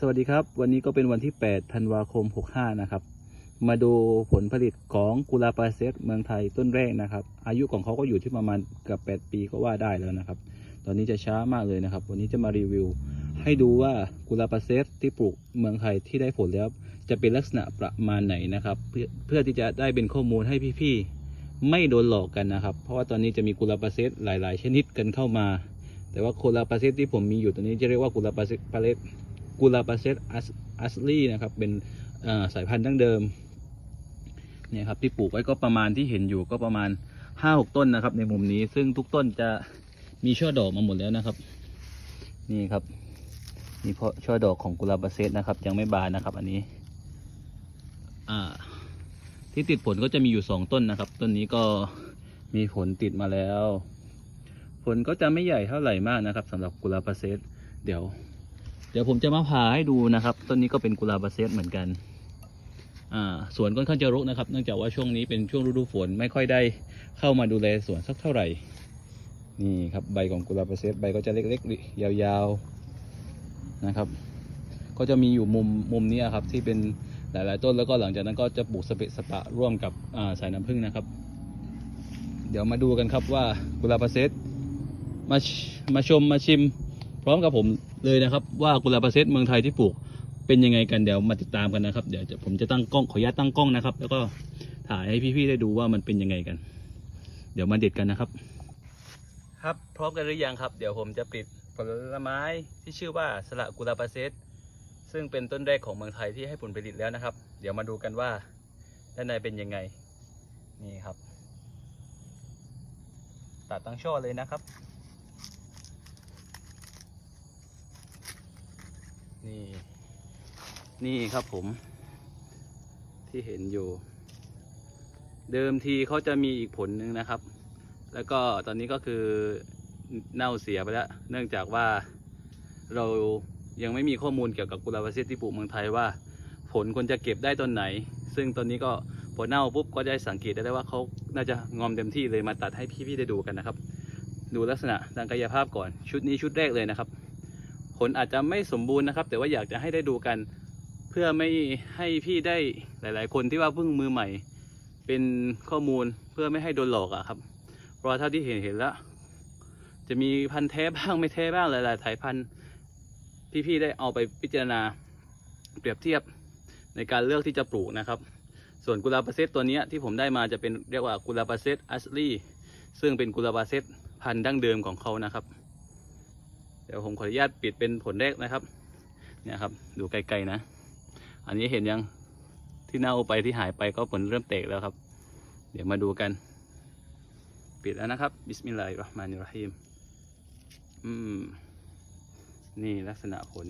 สวัสดีครับ วันนี้ก็เป็นวันที่ 8 ธันวาคม 65 นะครับ มาดูผลผลิตของกุลาปาเซตเมืองไทยต้นแรกนะครับ อายุของเขาก็อยู่ที่ประมาณเกือบ8 ปีก็ว่าได้แล้วนะครับ ตอนนี้จะช้ามากเลยนะครับ วันนี้จะมารีวิว ให้ดูว่ากุลาปาเซตที่ปลูกเมืองไทยที่ได้ผลแล้ว จะเป็นลักษณะประมาณไหนนะครับ เพื่อเพื่อที่จะได้เป็นข้อมูลให้พี่ๆไม่โดนหลอกกันนะครับ เพราะว่าตอนนี้จะมีกุลาปาเซตหลาย ๆ ชนิดกันเข้ามา แต่ว่ากุลาปาเซตที่ผมมีอยู่ตัวนี้จะเรียกว่ากุลาปาเซตปาเลต กุลาปาเซตอัสลี่นะครับ เป็นสายพันธุ์ดั้งเดิมเนี่ยครับที่ปลูกไว้ก็ประมาณที่เห็นอยู่ก็ประมาณห้าหกต้นนะครับ ในมุมนี้ซึ่งทุกต้นจะมีช่อดอกมาหมดแล้วนะครับ นี่ครับนี่เพราะช่อดอกของกุลาปาเซตนะครับ ยังไม่บานนะครับ อันนี้อ่าที่ติดผลก็จะมีอยู่สองต้นนะครับ ต้นนี้ก็มีผลติดมาแล้ว ผลก็จะไม่ใหญ่เท่าไหร่มากนะครับสำหรับกุลาปาเซตเดี๋ยว เดี๋ยวผมจะมาผ่าให้ดูนะครับ ต้นนี้ก็เป็นกุลาปาเซตเหมือนกัน อ่าสวนค่อนข้างจะรกนะครับ เนื่องจากว่าช่วงนี้เป็นช่วงฤดูฝนไม่ค่อยได้เข้ามาดูแลสวนสักเท่าไหร่ นี่ครับใบของกุลาปาเซตใบก็จะเล็กๆ ยาวๆนะครับ ก็จะมีอยู่มุมมุมนี้ครับที่เป็นหลายๆต้นแล้วก็หลังจากนั้นก็จะปลูกสเปะสปะร่วมกับสายน้ำผึ้งนะครับ เดี๋ยวมาดูกันครับว่ากุลาปาเซตมามาชมมาชิม พร้อมกับผม เลยนะครับ ว่ากุหลาปาเซตเมืองไทยที่ปลูกเป็นยังไงกันเดี๋ยวมาติดตามกันนะครับ เดี๋ยวผมจะตั้งกล้องขออนุญาตตั้งกล้องนะครับ แล้วก็ถ่ายให้พี่ๆได้ดูว่ามันเป็นยังไงกัน เดี๋ยวมาเด็ดกันนะครับ ครับพร้อมกันหรือยังครับ เดี๋ยวผมจะปิดผลไม้ที่ชื่อว่าสละกุลาปาเซตซึ่งเป็นต้นแรกของเมืองไทยที่ให้ผลผลิตแล้วนะครับ เดี๋ยวมาดูกันว่าด้านในเป็นยังไง นี่ครับ ตัดตั้งช่อเลยนะครับ นี่ นี่ครับผม ที่เห็นอยู่ เดิมทีเขาจะมีอีกผลหนึ่งนะครับ แล้วก็ตอนนี้ก็คือเน่าเสียไปแล้ว เนื่องจากว่าเรายังไม่มีข้อมูลเกี่ยวกับกุลาปาเซตที่ปลูกเมืองไทยว่า ผลควรจะเก็บได้ตอนไหน ซึ่งตอนนี้ก็พอเน่าปุ๊บก็ได้สังเกตได้ว่าเขาน่าจะงอมเต็มที่เลยมาตัดให้พี่ๆได้ดูกันนะครับ ดูลักษณะทางกายภาพก่อนชุดนี้ชุดแรกเลยนะครับ ผลอาจจะไม่สมบูรณ์นะครับ แต่ว่าอยากจะให้ได้ดูกัน เพื่อไม่ให้พี่ได้หลาย ๆ คนที่ว่าเพิ่งมือใหม่ เป็นข้อมูลเพื่อไม่ให้โดนหลอกอะครับ เพราะเท่าที่เห็นเห็นแล้ว จะมีพันธุ์แท้บ้างไม่แท้บ้างหลาย ๆ สายพันธุ์พี่ ๆ ได้เอาไปพิจารณาเปรียบเทียบในการเลือกที่จะปลูกนะครับ ส่วนกุลาปาเซตตัวนี้ที่ผมได้มาจะเป็นเรียกว่ากุลาปาเซตอัสลี่ซึ่งเป็นกุลาปาเซตพันธุ์ดั้งเดิมของเขานะครับ เดี๋ยวผมขออนุญาตปิดเป็นผลแรกนะครับ เนี่ยครับ ดูไกลๆนะ อันนี้เห็นยังที่เน่าไปที่หายไปก็ผลเริ่มแตกแล้วครับ เดี๋ยวมาดูกัน ปิดแล้วนะครับ บิสมิลลาฮิรเราะห์มานิรเราะฮีมอืม นี่ลักษณะผล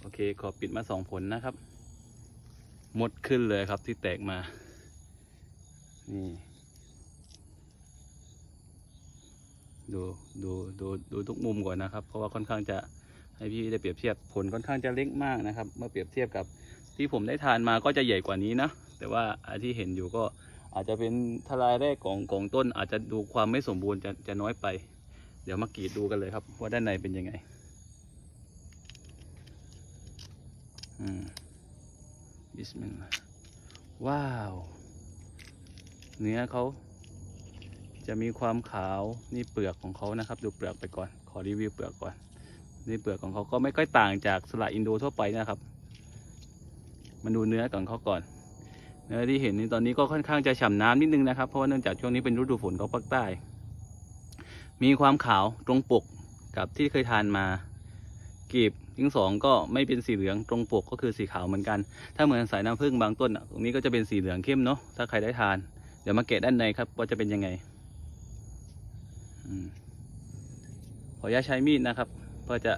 โอเค ขอปิดมาสองผลนะครับ หมดขึ้นเลยครับที่แตกมา นี่ ดูดูดูดูทุกมุมก่อนนะครับ เพราะว่าค่อนข้างจะให้พี่ได้เปรียบเทียบผลค่อนข้างจะเล็กมากนะครับ เมื่อเปรียบเทียบกับที่ผมได้ทานมาก็จะใหญ่กว่านี้นะ แต่ว่าที่เห็นอยู่ก็อาจจะเป็นทลายแรกของของต้น อาจจะดูความไม่สมบูรณ์จะจะน้อยไป เดี๋ยวมากรีดดูกันเลยครับ ว่าด้านในเป็นยังไงอืมบิสมิลลาห์ว้าว เนื้อเขา จะมีความขาวนี่เปลือกของเขานะครับ ดูเปลือกไปก่อน ขอรีวิวเปลือกก่อน นี่เปลือกของเขาก็ไม่ค่อยต่างจากสละอินโดทั่วไปนะครับมาดูเนื้อของเขาก่อน เนื้อที่เห็นนี่ตอนนี้ก็ค่อนข้างจะฉ่ำน้ำนิดนึงนะครับ เพราะว่าเนื่องจากช่วงนี้เป็นฤดูฝนของภาคใต้ มีความขาวตรงปกกับที่เคยทานมากีบทั้งสองก็ไม่เป็นสีเหลืองตรงปกก็คือสีขาวเหมือนกัน ถ้าเหมือนสายน้ำผึ้งบางต้นตรงนี้ก็จะเป็นสีเหลืองเข้มเนาะถ้าใครได้ทาน เดี๋ยวมาแกะด้านในครับว่าจะเป็นยังไง ขออนุญาตใช้มีดนะครับ เพื่อจะ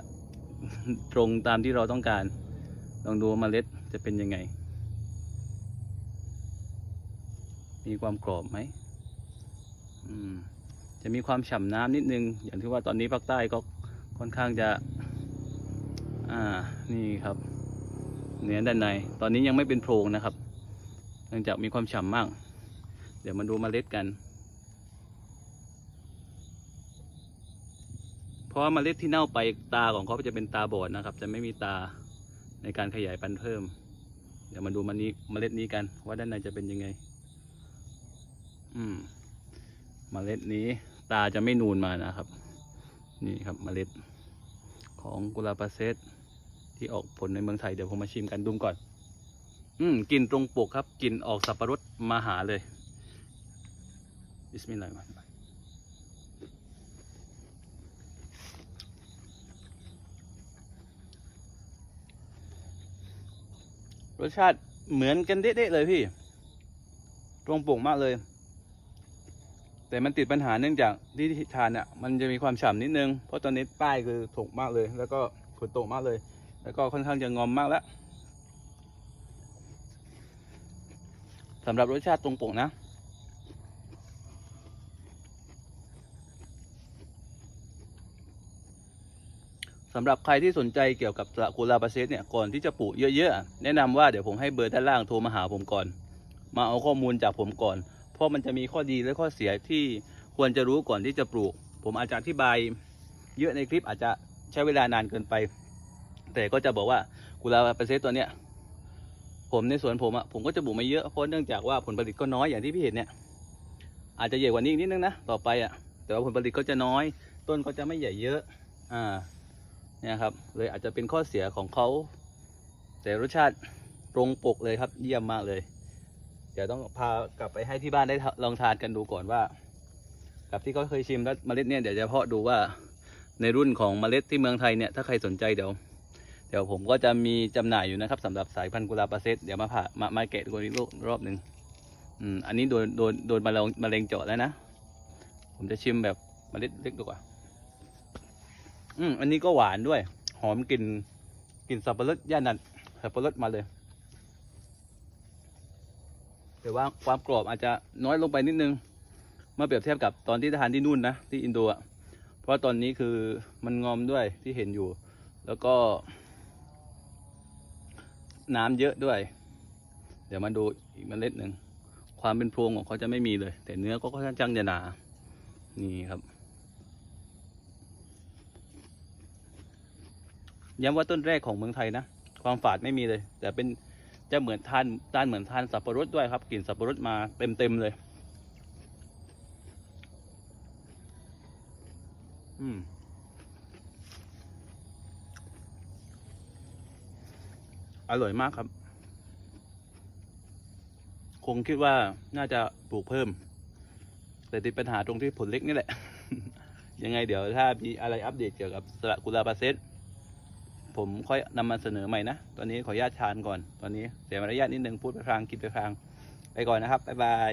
ตรงตามที่เราต้องการ ลองดูว่าเมล็ดจะเป็นยังไง มีความกรอบไหมมจะมีความฉ่ำน้ำนิดนึง อย่างที่ว่าตอนนี้ภาคใต้ก็ค่อนข้างจะ อ่า นี่ครับ เนื้อด้านใน ตอนนี้ยังไม่เป็นโพรงนะครับ เนื่องจากมีความฉ่ำมาก เดี๋ยวมาดูเมล็ดกัน เพ ราะว่าเมล็ดที่เน่าไปตาของเขาจะเป็นตาบอดนะครับ จะไม่มีตาในการขยายพันธุ์เพิ่ม เดี๋ยวมาดูมันนี้เมล็ดนี้กัน ว่าด้านในจะเป็นยังไง อืมเมล็ดนี้ตาจะไม่นูนมานะครับ นี่ครับเมล็ดของกุลาปาเซตที่ออกผลในเมืองไทยเดี๋ยวผมมาชิมกันดูก่อน อืมกลิ่นตรงปกครับกลิ่นออกสับปะรดมาหาเลย บิสมิลลาฮิรเราะห์มานิรเราะฮีม รสชาติเหมือนกันเด๊ะเลยพี่ ตรงปกมากเลย แต่มันติดปัญหาเนื่องจากที่ทานอะ มันจะมีความฉ่ำนิดนึง เพราะตอนนี้ป้ายคือถกมากเลย แล้วก็ฝนตกมากเลย แล้วก็ค่อนข้างจะงอมมากแล้วสำหรับรสชาติตรงปกนะำหรับใครที่สนใจเกี่ยวกับสกุลาปาเซสเนี่ยก่อนที่จะปลูกเยอะๆ แนะนำว่าเดี๋ยวผมให้เบอร์ด้านล่างโทรมาหาผมก่อน มาเอาข้อมูลจากผมก่อน เพราะมันจะมีข้อดีและข้อเสียที่ควรจะรู้ก่อนที่จะปลูก ผมอาจจะอธิบาย เยอะในคลิปอาจจะใช้เวลานานเกินไป แต่ก็จะบอกว่ากุลาปาเซสตัวเนี้ยผมในสวนผมอะผมก็จะปลูกไม่เยอะเพราะเนื่องจากว่าผลผลิตก็น้อยอย่างที่พี่เห็นเนี่ยอาจจะใหญ่กว่านี้อีกนิดนึงนะต่อไปอะแต่ว่าผลผลิตก็จะน้อย ต้นก็จะไม่ใหญ่เยอะอ่า เนี่ยครับเลยอาจจะเป็นข้อเสียของเขา แต่รสชาติตรงปกเลยครับเยี่ยมมากเลย เดี๋ยวต้องพากลับไปให้ที่บ้านได้ลองทานกันดูก่อนว่ากับที่เขาเคยชิมแล้วเมล็ดเนี่ยเดี๋ยวจะเพาะดูว่าในรุ่นของเมล็ดที่เมืองไทยเนี่ยถ้าใครสนใจเดี๋ยวเดี๋ยวผมก็จะมีจำหน่ายอยู่นะครับสำหรับสายพันธุ์กุลาปาเซตเดี๋ยวมาผ่ามามาแกะดูอีกรอบหนึ่งอืมอันนี้โดนโดนโดนมาเลงมาเลงเจาะแล้วนะ ผมจะชิมแบบเมล็ดเล็กดีกว่า อืมอันนี้ก็หวานด้วย หอมกลิ่นกลิ่นสับปะรดย่านัดสับปะรดมาเลยแต่ว่าความกรอบอาจจะน้อยลงไปนิดนึงเมื่อเปรียบเทียบกับตอนที่ทานที่นู่นนะที่อินโดอะเพราะตอนนี้คือมันงอมด้วยที่เห็นอยู่ แล้วก็ น้ำเยอะด้วย เดี๋ยวมาดูอีกเมล็ดหนึ่งความเป็นพวงของเขาจะไม่มีเลย แต่เนื้อก็ค่อนข้างจะหนา นี่ครับ ย้ำว่าต้นแรกของเมืองไทยนะ ความฝาดไม่มีเลย แต่เป็นจะเหมือนทานทานเหมือนทานสับปะรดด้วยครับกลิ่นสับปะรดมาเต็มเต็มๆเลย อืมอร่อยมากครับ คงคิดว่าน่าจะปลูกเพิ่ม แต่ติดปัญหาตรงที่ผลเล็กนี่แหละ ยังไงเดี๋ยวถ้ามีอะไรอัปเดตเกี่ยวกับสระกุลาปาเซต ผมค่อยนำมาเสนอใหม่นะ ตอนนี้ขออนุญาตทานก่อน ตอนนี้เสียมารยาทนิดนึงพูดไปพลางกินไปพลาง ไปก่อนนะครับ บ๊ายบาย